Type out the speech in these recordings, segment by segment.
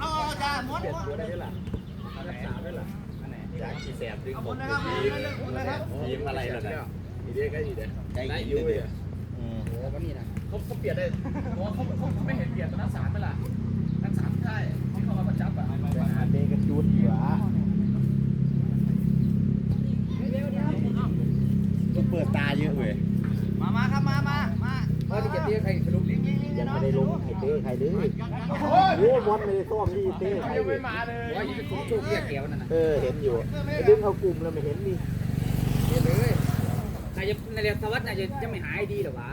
เอาจ้าม้วนม้วนอยากขี่แสบดึงเอาผมยิ้มอะไรล่ะเนี่ยอีเดียก็อีเดียได้ยิ้ยิ้มมเลเลยยอืมโอ้ก็นี่นะเขาเขาเปลี่ยนได้เขาเขาไม่เห็นเปลี่ยนตอนนั้นสามไหมล่ะนั้นสามใช่ที่เขามาประจับอะไปหาเด็กกันจูดดีกว่าก็ เปิดตาเยอะเว้ยมามาครับมามามาเพราะที่จะเตี้ยใครสรุปยิงยิงยิงยังน้องไม่ได้ลงไข่เต้ใครเลยโอ้บอลไม่ได้ซ้อมที่เต้ใครยังเลไม่ยมาเลยว่ายิ่งถูกถูกเรียกแก้วนั่นน่ะเออเห็นอยู่ไปดึงเขากลุ่มแล้วไม่เห็นนี่เห็นเลยนายจะนายธวัฒน์นายจะยังไม่หายดีหรอวะ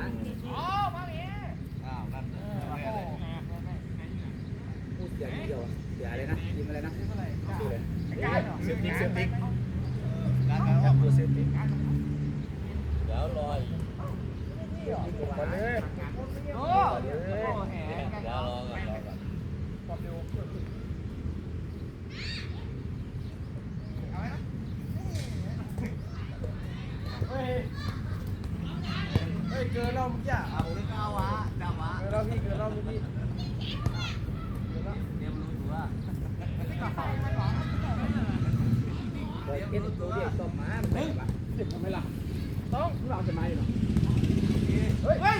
พูดอย่างเดียวอย่าเลยนะยิ้มอะไรนะดูเลยเซฟติ๊กเซฟติ๊กการการออกตัวเซฟติ๊ก เดี๋ยวรอก่อนเลย โอ้โหแห เดี๋ยวรอก่อนรอก่อน ความเร็ว เฮ้ยเฮ้ยเกินเราเมื่อกี้อะผมเลยก้าววะก้าววะ เกินเราพี่เกินเราพี่ เดี๋ยวรู้อยู่ว่า เอ็นตัวเรียกต้มมาเฮ้ย เจ็บทำไมล่ะต้องเราจะมาอยู่หรอ เฮ้ยเฮ้ย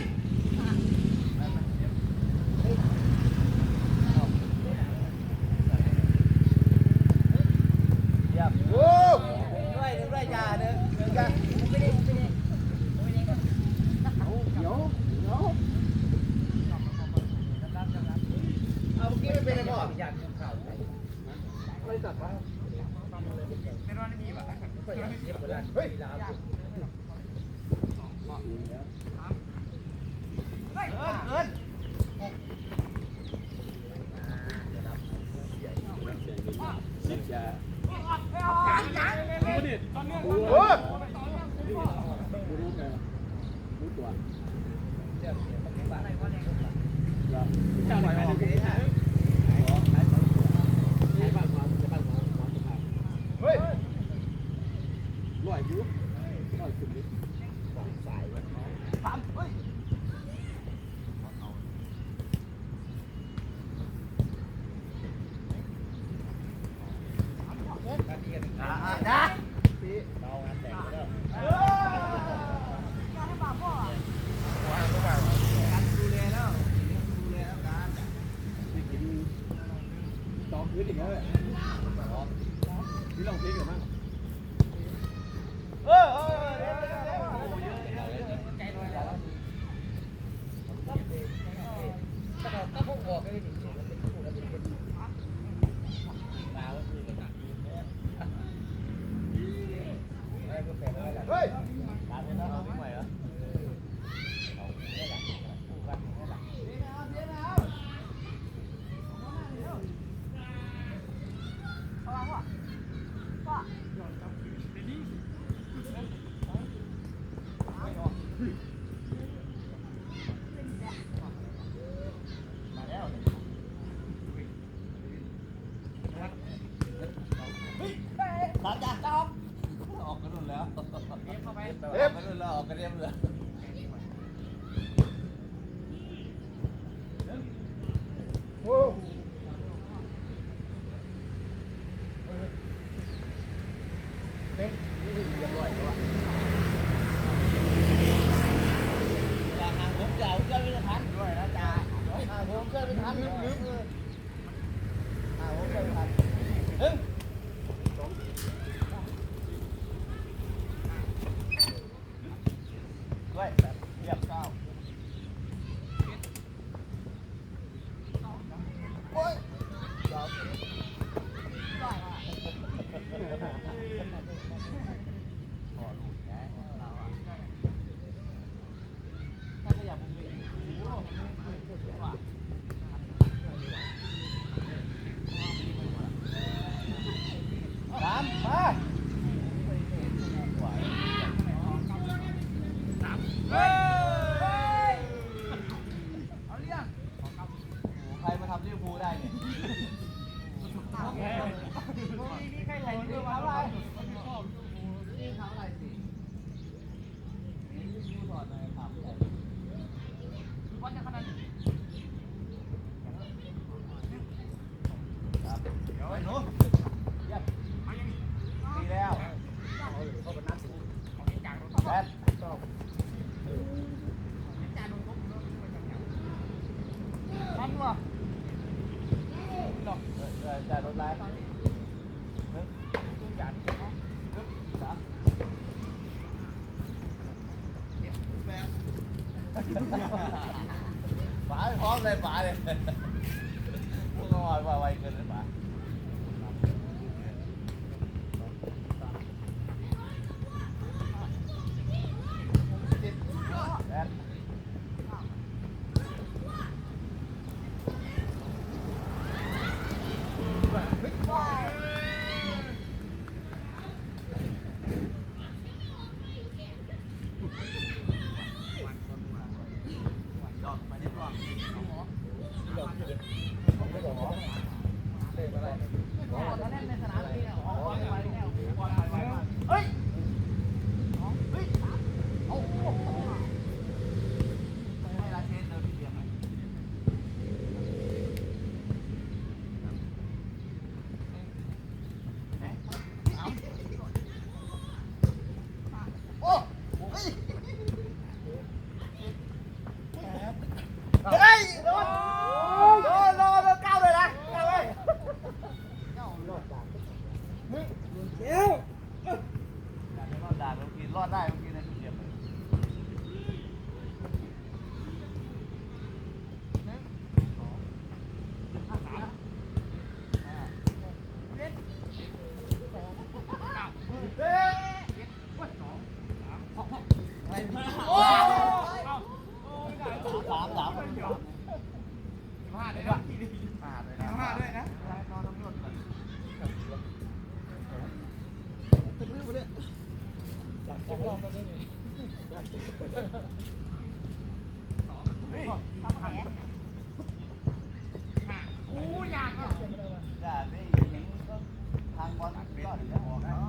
โอ้ ด้วยด้วยจ้าเด้อ เดี๋ยวเดี๋ยวเอาเมื่อกี้ไม่เป็นไรก่อน อยากกินข้าวไป อะไรตัดวะ เป็นวันนี้ป่ะ ก็อยากเย็บเวลา เฮ้ย เวลา เฮ้ยเกิน โอ้จะหน่อยออกเฮ้ยลอยอยู่ลอยขึ้นดิ สามเฮ้ยอ่านะ เรางานแต่งแล้ว การดูแลแล้วดูแลแล้วการ ตอพื้นอีกแล้วนี่ลองพลิกหรือมั้ง เออเออเดี๋ยวเดี๋ยวเดี๋ยว ก็พวกออกเลยดิเป็นคู่แล้วเป็นคน เฮ้ย สามจ้าจอบ ออกกันรุ่นแล้ว เอ๊ะ กันรุ่นแล้วออกกันเรียบเลย โป๋าพร้อมเลยป๋าเลยพวกเราไวไวเกินเลยป๋า เฮ้ย เฮ้ย เอา ทางบอลก็เหลือออกแล้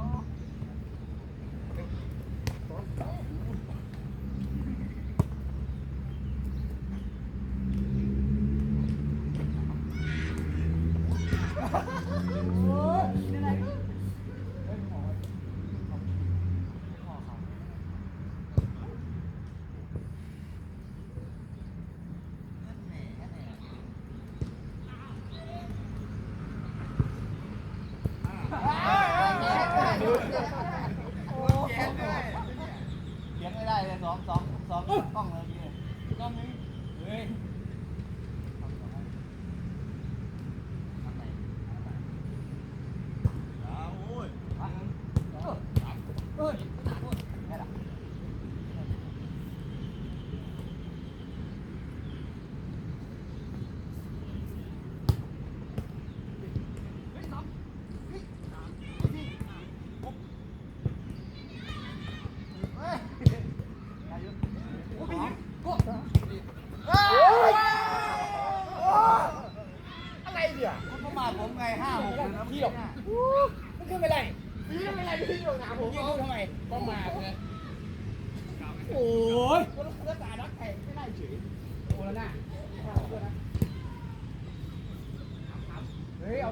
Đấy.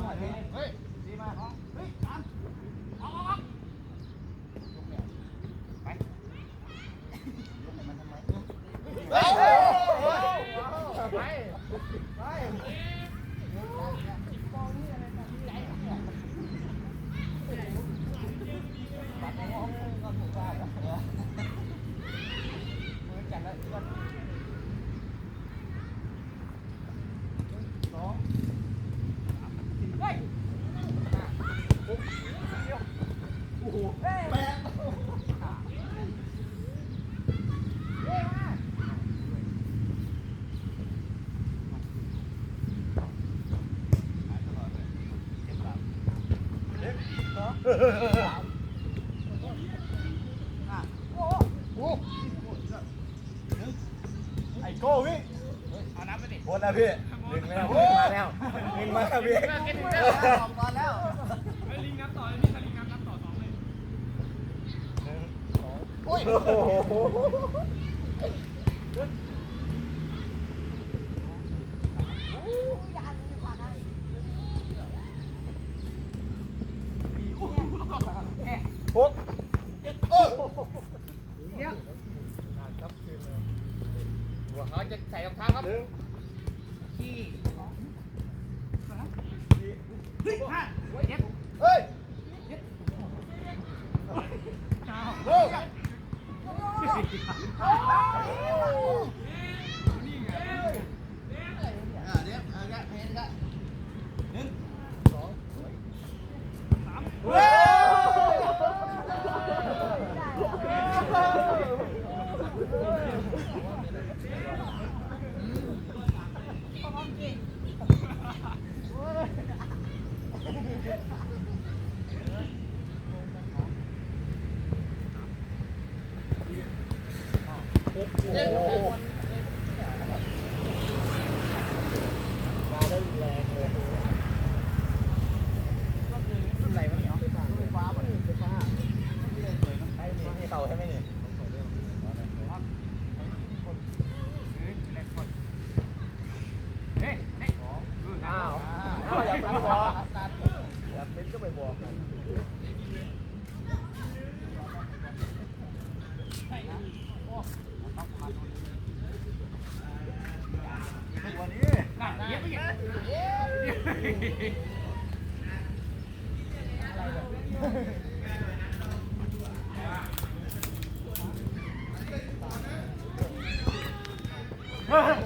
ไอ้โก้พี่เอนนะพี่ โอ้โห Ha ha!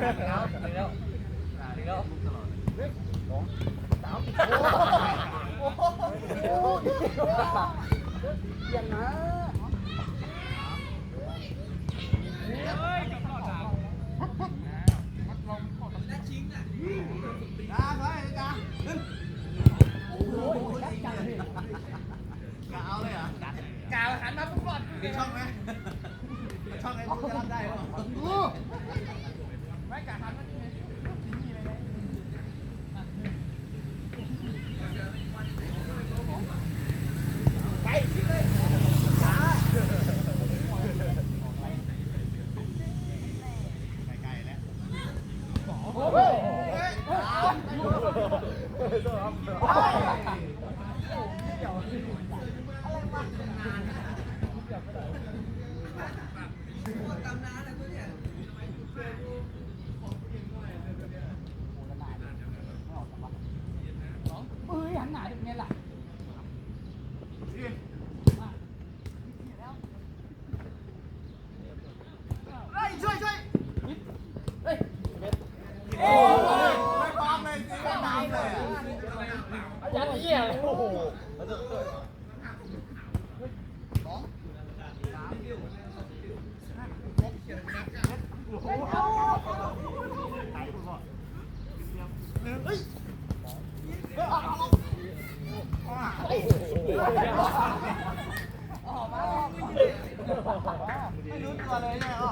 แล้วแล้วแล้วแล้ว เยี่ยมนะกาวเลยเหรอกาวหันมาฟุตบอลมีช่องไหมช่องไอ้พวก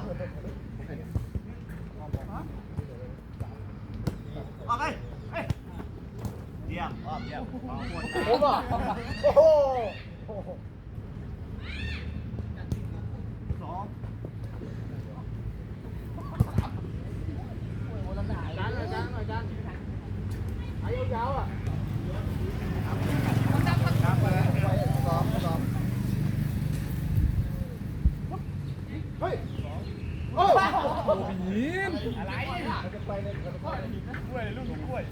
ออกไปเยี่ยมอยี่มโอ้ กล้วยลูกกล้วย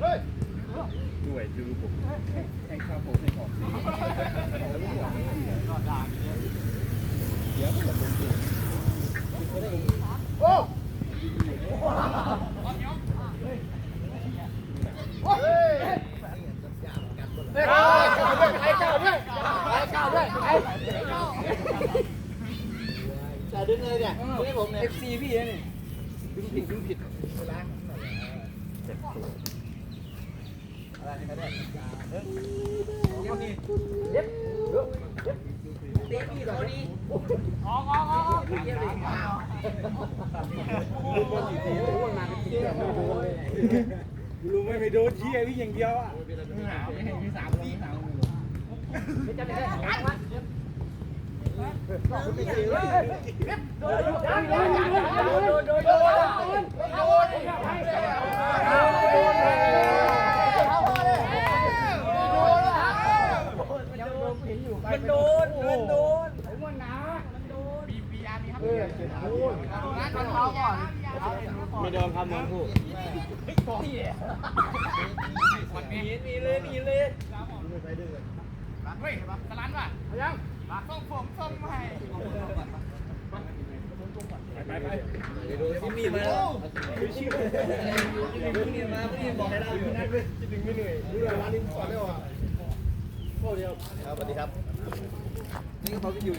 เฮ้ยด้วยดูผมให้ข้าวผมให้ของโอ้เฮ้ยไอ้เก้า ด้วยไอ้เก้าด้วยไอ้เก้าจะดึงเลยเนี่ยดึงให้ผมเนี่ย FC พี่นี่ดึงผิดดึงผิดลุงไม่ไปโดนเชี่ยพี่อย่างเดียวอะไม่เห็น มีสามสี่สามมันโดน มันโดนผมว่าหนามันโดนมีปีอาร์มีครับเออเจ็บโอ้ยร้านเขาก่อนไม่โดนคำนั้นพูดวันนี้หนีเลยหนีเลยเฮ้ยตลาดว่ะยัง ส่งผมส่งใหม่ไปไปพี่มีมาแล้วพี่มีมาพี่บอกให้เราอยู่นั่นดึงไม่เหนื่อยดูแลร้านนี้ก่อนได้ว่ะโอ้เดียวครับสวัสดีครับ นี่ก็เขาที่อยู่